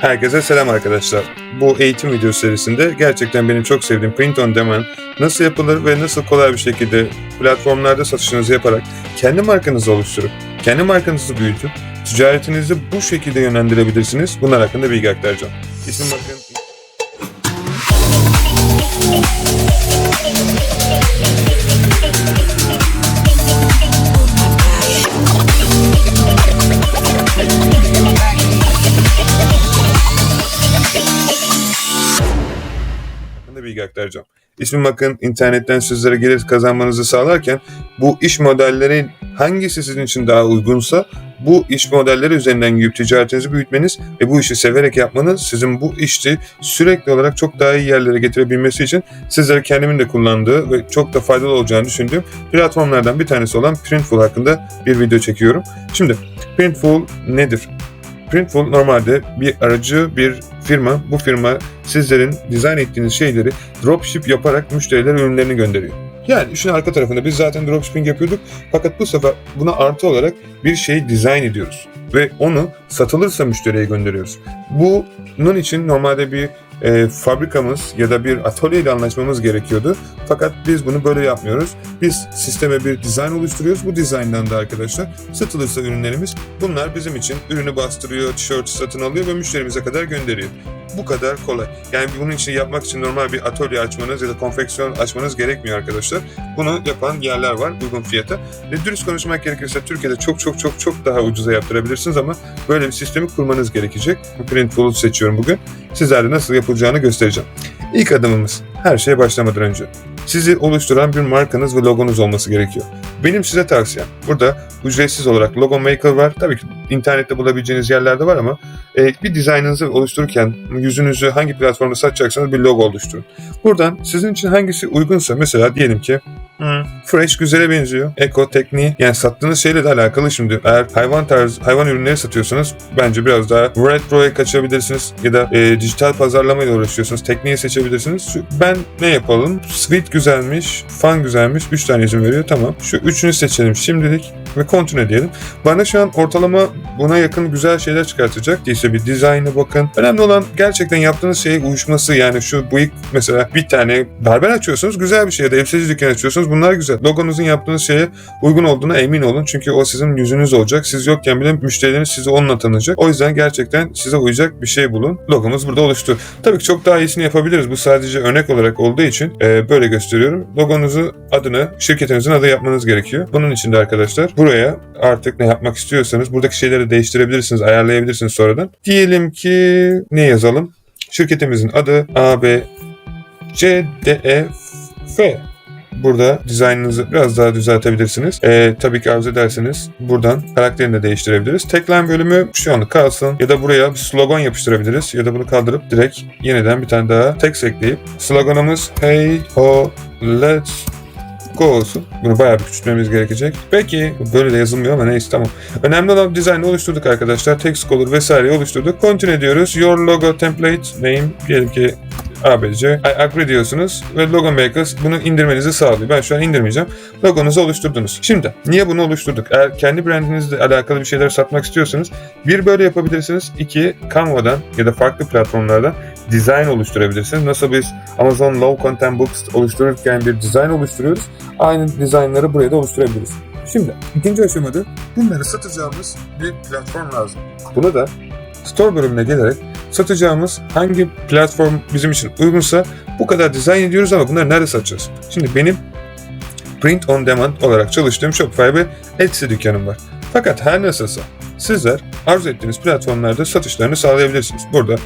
Herkese selam arkadaşlar. Bu eğitim video serisinde gerçekten benim çok sevdiğim print on demand nasıl yapılır ve nasıl kolay bir şekilde platformlarda satışınızı yaparak kendi markanızı oluşturup, kendi markanızı büyütüp ticaretinizi bu şekilde yönlendirebilirsiniz. Bunlar hakkında bilgi aktaracağım. İsim bakın aktaracağım. İsmim bakın internetten sizlere gelir kazanmanızı sağlarken bu iş modelleri hangisi sizin için daha uygunsa bu iş modelleri üzerinden yiyip ticaretinizi büyütmeniz ve bu işi severek yapmanız sizin bu işi sürekli olarak çok daha iyi yerlere getirebilmesi için sizlere kendimin de kullandığı ve çok da faydalı olacağını düşündüğüm platformlardan bir tanesi olan Printful hakkında bir video çekiyorum. Şimdi Printful nedir? Printful normalde bir aracı bir firma. Bu firma sizlerin dizayn ettiğiniz şeyleri dropship yaparak müşterilere ürünlerini gönderiyor. Yani işin arka tarafında biz zaten dropshipping yapıyorduk fakat bu sefer buna artı olarak bir şey dizayn ediyoruz ve onu satılırsa müşteriye gönderiyoruz. Bunun için normalde bir e, fabrikamız ya da bir atölye ile anlaşmamız gerekiyordu. Fakat biz bunu böyle yapmıyoruz. Biz sisteme bir dizayn oluşturuyoruz. Bu dizayndan da arkadaşlar satılırsa ürünlerimiz bunlar bizim için ürünü bastırıyor, tişört satın alıyor ve müşterimize kadar gönderiyor. Bu kadar kolay. Yani bunun için yapmak için normal bir atölye açmanız ya da konfeksiyon açmanız gerekmiyor arkadaşlar. Bunu yapan yerler var uygun fiyata. Ve dürüst konuşmak gerekirse Türkiye'de çok çok çok çok daha ucuza yaptırabilirsiniz ama böyle bir sistemi kurmanız gerekecek. Printful'u seçiyorum bugün. Sizlerle nasıl yapılacağını göstereceğim. İlk adımımız her şeye başlamadan önce. Sizi oluşturan bir markanız ve logonuz olması gerekiyor. Benim size tavsiyem burada ücretsiz olarak Logo Maker var. Tabii ki internette bulabileceğiniz yerlerde var ama e, bir dizaynınızı oluştururken yüzünüzü hangi platformda satacaksanız bir logo oluşturun. Buradan sizin için hangisi uygunsa mesela diyelim ki Fresh güzele benziyor. Eko tekniği yani sattığınız şeyle de alakalı şimdi. Eğer hayvan tarzı hayvan ürünleri satıyorsanız bence biraz daha retro'ya kaçabilirsiniz ya da e, dijital pazarlamayla uğraşıyorsunuz. Tekniği seçebilirsiniz. Ben ne yapalım? Sweet güzelmiş, fun güzelmiş. 3 tane izin veriyor. Tamam. Şu üçünü seçelim şimdilik ve continue diyelim. Bana şu an ortalama buna yakın güzel şeyler çıkartacak. Değilse bir dizaynı bakın. Önemli olan gerçekten yaptığınız şeye uyuşması. Yani şu bıyık mesela bir tane berber açıyorsunuz güzel bir şey ya da elbiseci dükkanı açıyorsunuz bunlar güzel. Logonuzun yaptığınız şeye uygun olduğuna emin olun. Çünkü o sizin yüzünüz olacak. Siz yokken bile müşterileriniz sizi onunla tanıyacak. O yüzden gerçekten size uyacak bir şey bulun. Logomuz burada oluştu. Tabii ki çok daha iyisini yapabiliriz. Bu sadece örnek olarak olduğu için e, böyle gösteriyorum. Logonuzu adını, şirketinizin adı yapmanız gerekiyor. Bunun için de arkadaşlar buraya artık ne yapmak istiyorsanız buradaki şeyleri değiştirebilirsiniz, ayarlayabilirsiniz sonradan. Diyelim ki ne yazalım? Şirketimizin adı A, B, C, D, E, F. Burada dizaynınızı biraz daha düzeltebilirsiniz. Ee, tabii ki arzu ederseniz buradan karakterini de değiştirebiliriz. Tagline bölümü şu anlık kalsın ya da buraya bir slogan yapıştırabiliriz ya da bunu kaldırıp direkt yeniden bir tane daha text ekleyip sloganımız Hey Ho Let's Go olsun. Bunu bayağı bir küçültmemiz gerekecek. Peki böyle de yazılmıyor ama neyse tamam. Önemli olan dizaynı oluşturduk arkadaşlar. Text color vesaireyi oluşturduk. Continue diyoruz. Your logo template name diyelim ki ABC. I agree diyorsunuz ve Logo Maker bunu indirmenizi sağlıyor. Ben şu an indirmeyeceğim. Logonuzu oluşturdunuz. Şimdi niye bunu oluşturduk? Eğer kendi brandinizle alakalı bir şeyler satmak istiyorsanız bir böyle yapabilirsiniz. İki Canva'dan ya da farklı platformlardan design oluşturabilirsiniz. Nasıl biz Amazon Low Content Books oluştururken bir design oluşturuyoruz. Aynı dizaynları buraya da oluşturabiliriz. Şimdi ikinci aşamada bunları satacağımız bir platform lazım. Buna da Store bölümüne gelerek satacağımız hangi platform bizim için uygunsa bu kadar dizayn ediyoruz ama bunları nerede satacağız? Şimdi benim print on demand olarak çalıştığım Shopify ve Etsy dükkanım var. Fakat her nasılsa sizler arzu ettiğiniz platformlarda satışlarını sağlayabilirsiniz. Burada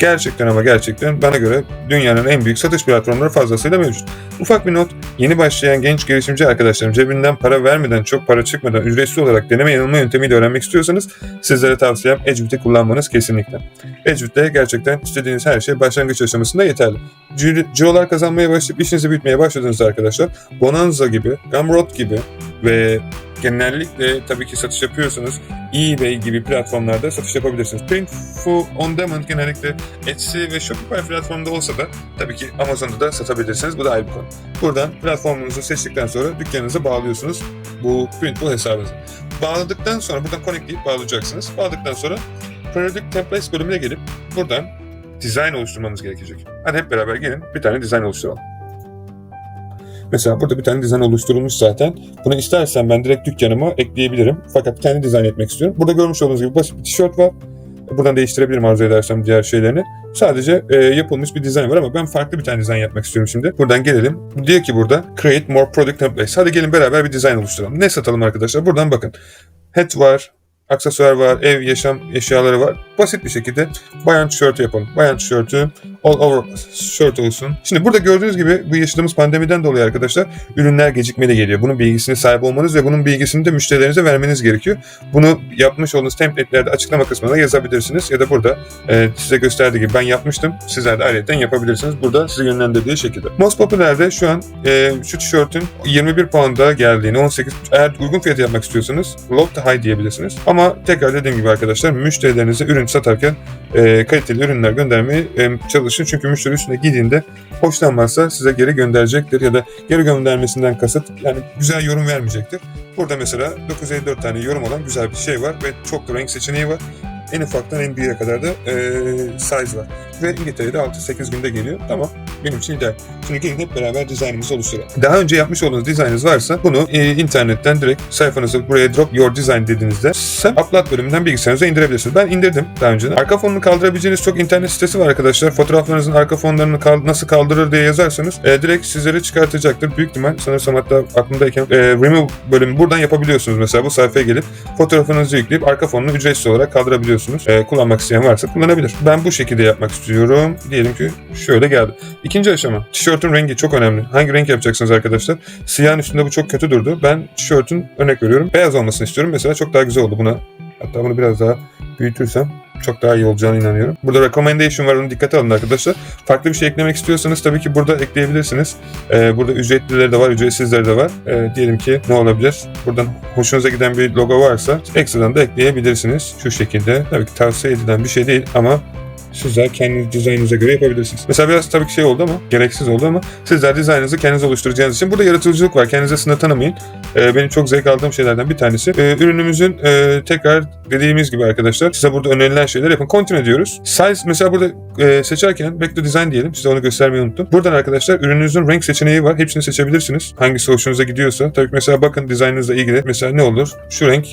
gerçekten ama gerçekten bana göre dünyanın en büyük satış platformları fazlasıyla mevcut. Ufak bir not, yeni başlayan genç girişimci arkadaşlarım cebinden para vermeden, çok para çıkmadan ücretsiz olarak deneme yanılma yöntemiyle öğrenmek istiyorsanız sizlere tavsiyem Edgebit'i kullanmanız kesinlikle. Edgebit'te gerçekten istediğiniz her şey başlangıç aşamasında yeterli. Ciro- Cirolar kazanmaya başlayıp işinizi büyütmeye başladığınızda arkadaşlar Bonanza gibi, Gumroad gibi ve genellikle tabii ki satış yapıyorsanız eBay gibi platformlarda satış yapabilirsiniz. Printful On Demand genellikle Etsy ve Shopify platformunda olsa da tabii ki Amazon'da da satabilirsiniz. Bu da ayrı bir konu. Buradan platformunuzu seçtikten sonra dükkanınıza bağlıyorsunuz bu Printful hesabınızı. Bağladıktan sonra buradan connectleyip bağlayacaksınız. Bağladıktan sonra Periodic Templates bölümüne gelip buradan design oluşturmamız gerekecek. Hadi hep beraber gelin bir tane design oluşturalım. Mesela burada bir tane dizayn oluşturulmuş zaten. Bunu istersen ben direkt dükkanıma ekleyebilirim. Fakat tane dizayn etmek istiyorum. Burada görmüş olduğunuz gibi basit bir tişört var. Buradan değiştirebilirim arzu edersem diğer şeylerini. Sadece e, yapılmış bir dizayn var ama ben farklı bir tane dizayn yapmak istiyorum şimdi. Buradan gelelim. Diyor ki burada create more product templates. Hadi gelin beraber bir dizayn oluşturalım. Ne satalım arkadaşlar? Buradan bakın. Hat var, aksesuar var, ev, yaşam eşyaları var. Basit bir şekilde bayan tişörtü yapalım. Bayan tişörtü all over shirt olsun. Şimdi burada gördüğünüz gibi bu yaşadığımız pandemiden dolayı arkadaşlar ürünler gecikmeli geliyor. Bunun bilgisine sahip olmanız ve bunun bilgisini de müşterilerinize vermeniz gerekiyor. Bunu yapmış olduğunuz template'lerde açıklama kısmına yazabilirsiniz ya da burada e, size gösterdiği gibi ben yapmıştım. Sizler de ayrıca yapabilirsiniz. Burada sizi yönlendirdiği şekilde. Most Popular'de şu an e, şu tişörtün 21 pound'a geldiğini 18 eğer uygun fiyatı yapmak istiyorsanız low to high diyebilirsiniz. Ama tekrar dediğim gibi arkadaşlar müşterilerinize ürün satarken e, kaliteli ürünler göndermeye e, çalışın. Çünkü müşteri üstüne giydiğinde hoşlanmazsa size geri gönderecektir ya da geri göndermesinden kasıt yani güzel yorum vermeyecektir. Burada mesela 954 tane yorum olan güzel bir şey var ve çok da renk seçeneği var. En ufaktan en büyüğe kadar da e, size var. Ve İngiltere'de 6-8 günde geliyor. Tamam. Benim için ideal. Şimdi gelin hep beraber dizaynımızı oluşturalım. Daha önce yapmış olduğunuz dizaynınız varsa bunu e, internetten direkt sayfanızı buraya drop your design dediğinizde sen upload bölümünden bilgisayarınıza indirebilirsiniz. Ben indirdim daha önce. Arka fonunu kaldırabileceğiniz çok internet sitesi var arkadaşlar. Fotoğraflarınızın arka fonlarını kal- nasıl kaldırır diye yazarsanız e, direkt sizlere çıkartacaktır. Büyük ihtimal sanırsam hatta aklımdayken e, remove bölümü buradan yapabiliyorsunuz. Mesela bu sayfaya gelip fotoğrafınızı yükleyip arka fonunu ücretsiz olarak kaldırabiliyorsunuz. E, kullanmak isteyen varsa kullanabilir. Ben bu şekilde yapmak istiyorum. Diyelim ki şöyle geldi. İkinci aşama. Tişörtün rengi çok önemli. Hangi renk yapacaksınız arkadaşlar? Siyahın üstünde bu çok kötü durdu. Ben tişörtün örnek veriyorum. Beyaz olmasını istiyorum. Mesela çok daha güzel oldu buna. Hatta bunu biraz daha büyütürsem çok daha iyi olacağına inanıyorum. Burada recommendation var onu dikkate alın arkadaşlar. Farklı bir şey eklemek istiyorsanız tabii ki burada ekleyebilirsiniz. Ee, burada ücretlileri de var, ücretsizleri de var. Ee, diyelim ki ne olabilir? Buradan hoşunuza giden bir logo varsa ekstradan da ekleyebilirsiniz. Şu şekilde. Tabii ki tavsiye edilen bir şey değil ama sizler kendi dizaynınıza göre yapabilirsiniz. Mesela biraz tabii ki şey oldu ama gereksiz oldu ama sizler dizaynınızı kendiniz oluşturacağınız için burada yaratıcılık var. Kendinize sınır tanımayın. Ee, benim çok zevk aldığım şeylerden bir tanesi. Ee, ürünümüzün e, tekrar dediğimiz gibi arkadaşlar size burada önerilen şeyler yapın. Continue diyoruz. Size mesela burada e, seçerken back to design diyelim. Size onu göstermeyi unuttum. Buradan arkadaşlar ürününüzün renk seçeneği var. Hepsini seçebilirsiniz. Hangisi hoşunuza gidiyorsa. Tabii ki mesela bakın dizaynınızla ilgili. Mesela ne olur? Şu renk.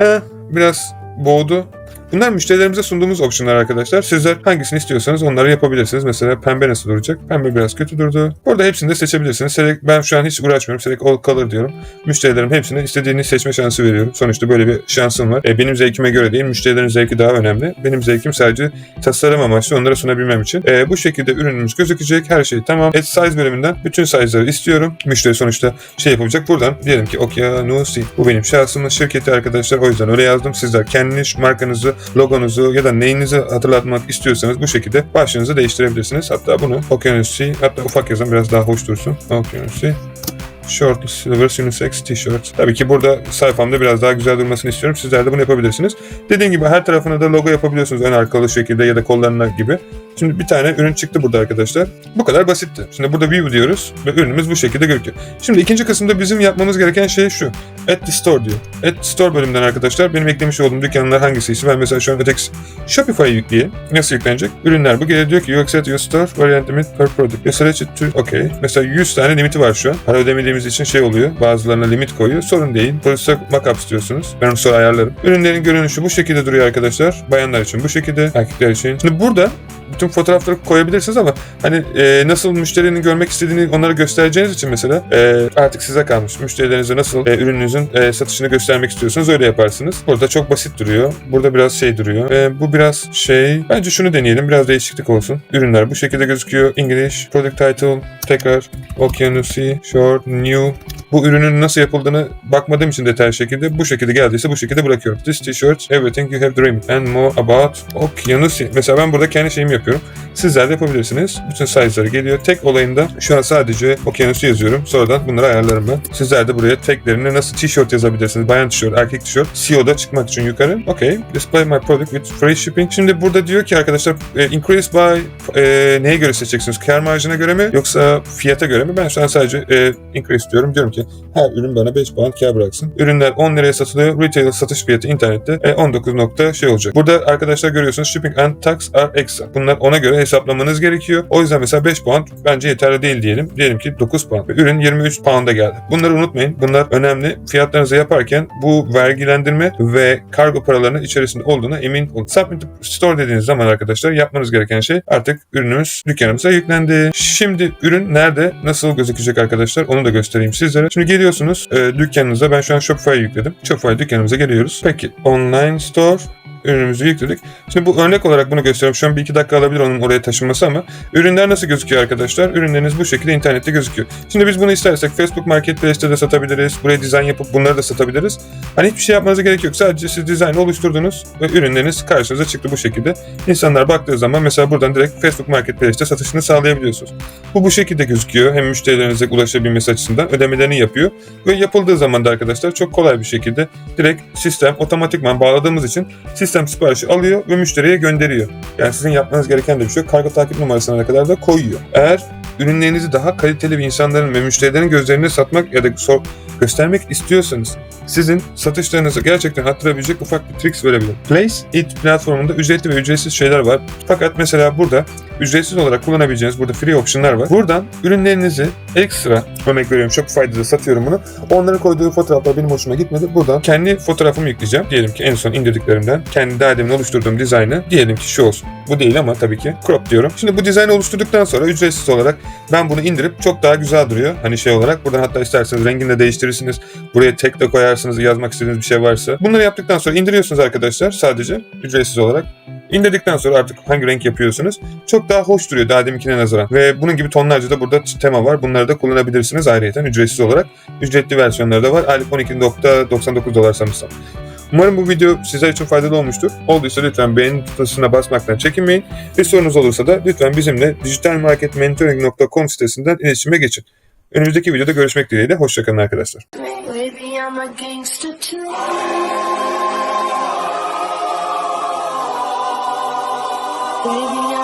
Eh, biraz boğdu. Bunlar müşterilerimize sunduğumuz opsiyonlar arkadaşlar. Sizler hangisini istiyorsanız onları yapabilirsiniz. Mesela pembe nasıl duracak? Pembe biraz kötü durdu. Burada hepsini de seçebilirsiniz. Select, ben şu an hiç uğraşmıyorum. Select all color diyorum. Müşterilerim hepsine istediğini seçme şansı veriyorum. Sonuçta böyle bir şansım var. E, benim zevkime göre değil, müşterilerin zevki daha önemli. Benim zevkim sadece tasarım amaçlı onlara sunabilmem için. E, bu şekilde ürünümüz gözükecek. Her şey tamam. Add size bölümünden bütün size'ları istiyorum. Müşteri sonuçta şey yapacak. Buradan diyelim ki Okyanusi. Bu benim şahsımın şirketi arkadaşlar. O yüzden öyle yazdım. Sizler kendi markanızı logonuzu ya da neyinizi hatırlatmak istiyorsanız bu şekilde başlığınızı değiştirebilirsiniz. Hatta bunu Okyanusi hatta ufak yazın biraz daha hoş dursun. Okyanusi Short Silver Unisex T-shirt. Tabii ki burada sayfamda biraz daha güzel durmasını istiyorum. Sizler de bunu yapabilirsiniz. Dediğim gibi her tarafına da logo yapabiliyorsunuz ön arkalı şekilde ya da kollarına gibi. Şimdi bir tane ürün çıktı burada arkadaşlar. Bu kadar basitti. Şimdi burada view diyoruz ve ürünümüz bu şekilde gözüküyor. Şimdi ikinci kısımda bizim yapmamız gereken şey şu. Add the store diyor. Add the store bölümünden arkadaşlar benim eklemiş olduğum dükkanlar hangisiyse ben mesela şu an öteki Shopify'a yükleyeyim. Nasıl yüklenecek? Ürünler bu geliyor diyor ki you accept your store variant limit per product. To okay. Mesela 100 tane limiti var şu an. Para ödemediğimiz için şey oluyor. Bazılarına limit koyuyor. Sorun değil. Polise markup istiyorsunuz. Ben onu sonra ayarlarım. Ürünlerin görünüşü bu şekilde duruyor arkadaşlar. Bayanlar için bu şekilde, erkekler için. Şimdi burada bütün fotoğrafları koyabilirsiniz ama hani e, nasıl müşterinin görmek istediğini onlara göstereceğiniz için mesela e, artık size kalmış. Müşterilerinize nasıl e, ürününüzün e, satışını göstermek istiyorsanız öyle yaparsınız. Burada çok basit duruyor. Burada biraz şey duruyor. E, bu biraz şey. Bence şunu deneyelim. Biraz değişiklik olsun. Ürünler bu şekilde gözüküyor. English, product title, tekrar Okeanusi, short, new. Bu ürünün nasıl yapıldığını bakmadığım için detaylı şekilde bu şekilde geldiyse bu şekilde bırakıyorum. This t-shirt, everything you have dreamed and more about Okeanusi. Mesela ben burada kendi şeyimi yapıyorum. Sizler de yapabilirsiniz. Bütün size'ları geliyor. Tek olayında şu an sadece okyanusu yazıyorum. Sonradan bunları ayarlarım ben. Sizler de buraya teklerini nasıl tişört yazabilirsiniz. Bayan tişört, erkek tişört. CEO'da çıkmak için yukarı. Okay. Display my product with free shipping. Şimdi burada diyor ki arkadaşlar e, increase by e, neye göre seçeceksiniz? Kar marjına göre mi yoksa fiyata göre mi? Ben şu an sadece e, increase diyorum. Diyorum ki her ürün bana 5 puan kar bıraksın. Ürünler 10 liraya satılıyor. Retail satış fiyatı internette e, 19 nokta şey olacak. Burada arkadaşlar görüyorsunuz shipping and tax are extra. Bunlar ona göre hesaplamanız gerekiyor. O yüzden mesela 5 puan bence yeterli değil diyelim. Diyelim ki 9 puan. Ürün 23 pound'a geldi. Bunları unutmayın. Bunlar önemli. Fiyatlarınızı yaparken bu vergilendirme ve kargo paralarının içerisinde olduğuna emin olun. Submit to store dediğiniz zaman arkadaşlar yapmanız gereken şey artık ürünümüz dükkanımıza yüklendi. Şimdi ürün nerede, nasıl gözükecek arkadaşlar onu da göstereyim sizlere. Şimdi geliyorsunuz e, dükkanınıza. Ben şu an Shopify'a yükledim. Shopify dükkanımıza geliyoruz. Peki online store ürünümüzü yükledik. Şimdi bu örnek olarak bunu gösteriyorum. Şu an bir iki dakika alabilir onun oraya taşınması ama ürünler nasıl gözüküyor arkadaşlar? Ürünleriniz bu şekilde internette gözüküyor. Şimdi biz bunu istersek Facebook Marketplace'te de satabiliriz. Buraya dizayn yapıp bunları da satabiliriz. Hani hiçbir şey yapmanıza gerek yok. Sadece siz dizaynı oluşturdunuz ve ürünleriniz karşınıza çıktı bu şekilde. İnsanlar baktığı zaman mesela buradan direkt Facebook Marketplace'te satışını sağlayabiliyorsunuz. Bu bu şekilde gözüküyor. Hem müşterilerinize ulaşabilmesi açısından ödemelerini yapıyor. Ve yapıldığı zaman da arkadaşlar çok kolay bir şekilde direkt sistem otomatikman bağladığımız için sistem siparişi alıyor ve müşteriye gönderiyor. Yani sizin yapmanız gereken de bir şey yok. Kargo takip numarasına kadar da koyuyor. Eğer ürünlerinizi daha kaliteli bir insanların ve müşterilerin gözlerine satmak ya da göstermek istiyorsanız sizin satışlarınızı gerçekten arttırabilecek ufak bir tricks verebilirim. Place It platformunda ücretli ve ücretsiz şeyler var. Fakat mesela burada ücretsiz olarak kullanabileceğiniz burada free option'lar var. Buradan ürünlerinizi ekstra örnek veriyorum Shopify'da da satıyorum bunu. Onların koyduğu fotoğraflar benim hoşuma gitmedi. Buradan kendi fotoğrafımı yükleyeceğim. Diyelim ki en son indirdiklerimden kendi daha demin oluşturduğum dizaynı diyelim ki şu olsun. Bu değil ama tabii ki crop diyorum. Şimdi bu dizaynı oluşturduktan sonra ücretsiz olarak ben bunu indirip çok daha güzel duruyor. Hani şey olarak buradan hatta isterseniz rengini de değiştirirsiniz. Buraya tek de koyarsınız yazmak istediğiniz bir şey varsa. Bunları yaptıktan sonra indiriyorsunuz arkadaşlar sadece ücretsiz olarak. İndirdikten sonra artık hangi renk yapıyorsunuz çok daha hoş duruyor daha deminkine nazaran. Ve bunun gibi tonlarca da burada tema var. Bunları da kullanabilirsiniz ayrıyeten ücretsiz olarak. Ücretli versiyonları da var. Aylık 12.99 dolar sanırsam. Umarım bu video sizler için faydalı olmuştur. Olduysa lütfen beğeni tuşuna basmaktan çekinmeyin. Bir sorunuz olursa da lütfen bizimle dijitalmarketmentoring.com sitesinden iletişime geçin. Önümüzdeki videoda görüşmek dileğiyle. Hoşçakalın arkadaşlar. I'm a gangster too. Baby,